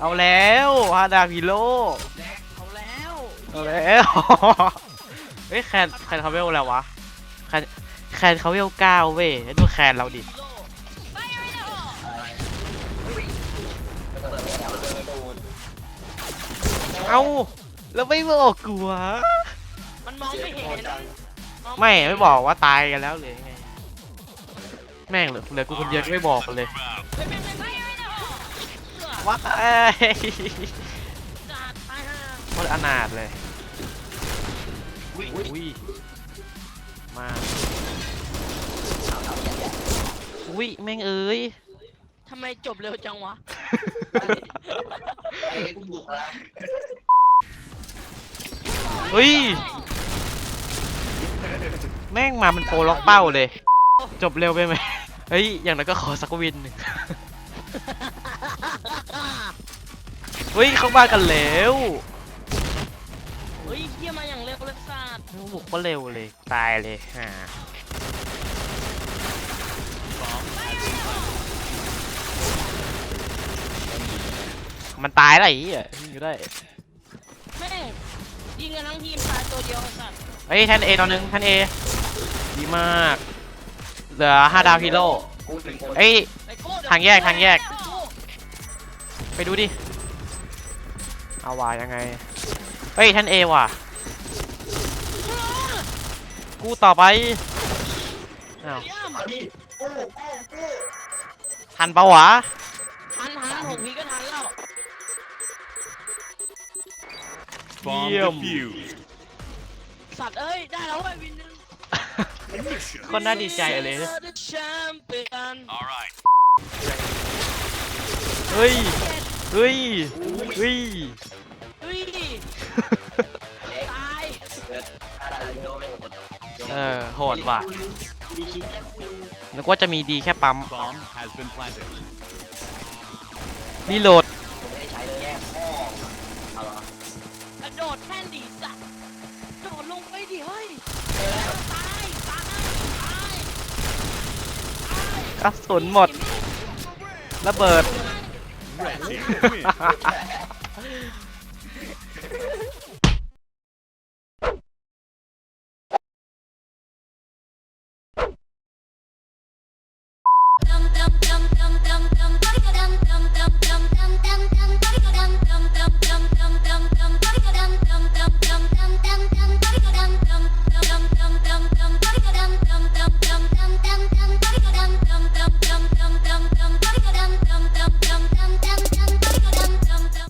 เอาแล้วฮาดาพิโลเอาแล้วเอาแล้ว เฮ้ยแคนแคนเขาเวลแล้ววะแคนแคนเขาเวลเก้าเว้ยแล้วดูแคนเราดิโลเอ้าแล้วไม่บอกกูวะมันมองไม่เห็นองไม่ไม่บอกว่าตายกันแล้วเลยไงแม่งเหลือเหลือกูคนเดียวก็ไม่บอกกันเลย ว้าเอ้ยจัดตายห่าโคตรอนาถเลยอุ้ยมาอุ้ยแม่งเอ้ยทำไมจบเร็วจังวะ เฮ้ย แม่งมามันโปรล็อกเป้าเลย จบเร็วไปไหม เฮ้ย อย่างนั้นก็ขอสักวินหนึ่ง เฮ้ยเข้ามากันแล้วเฮ้ยเฮียมาอย่างเร็วเลยสัตว์บุกก็เร็วเลยตายเลยฮ่ามันตายแล้วไอ้เหี้ยยิงอยู่ได้แม่งยิงกันทั้งทีมตายตัวเดียวไอ้สัตว์เฮ้ยแทนเอตอนนึงแทนเอดีมากเหลือห้าดาวฮีโร่เอ้ย ไอ้โก้เดี๋วทางแยกทางแยกไอ้โก้ ไปดูดิ เอาว่ายังไง เฮ้ยแทนเอว่ะ กูต่อไปอ้าวเยี่ยมทันปะวะ ทันทันหกพีก็ทันแล้ว Bomb Yum. defused. สัตว์เอ้ย ได้แล้วไอ้ยวินหนึง Mission. คนน่าดีใจเลย We are the champion All right. เฮ้ย เฮ้ยเฮ้ยเฮ้ยตายเออโหดว่ะนึกว่าจะมีดีแค่ปั๊ม Bomb has been planted. รีโหลดกระโดดแท่นดีสัตว์โดดลงไปดิเฮ้ยตายตายตายกระสุนหมดระเบิด Red team win.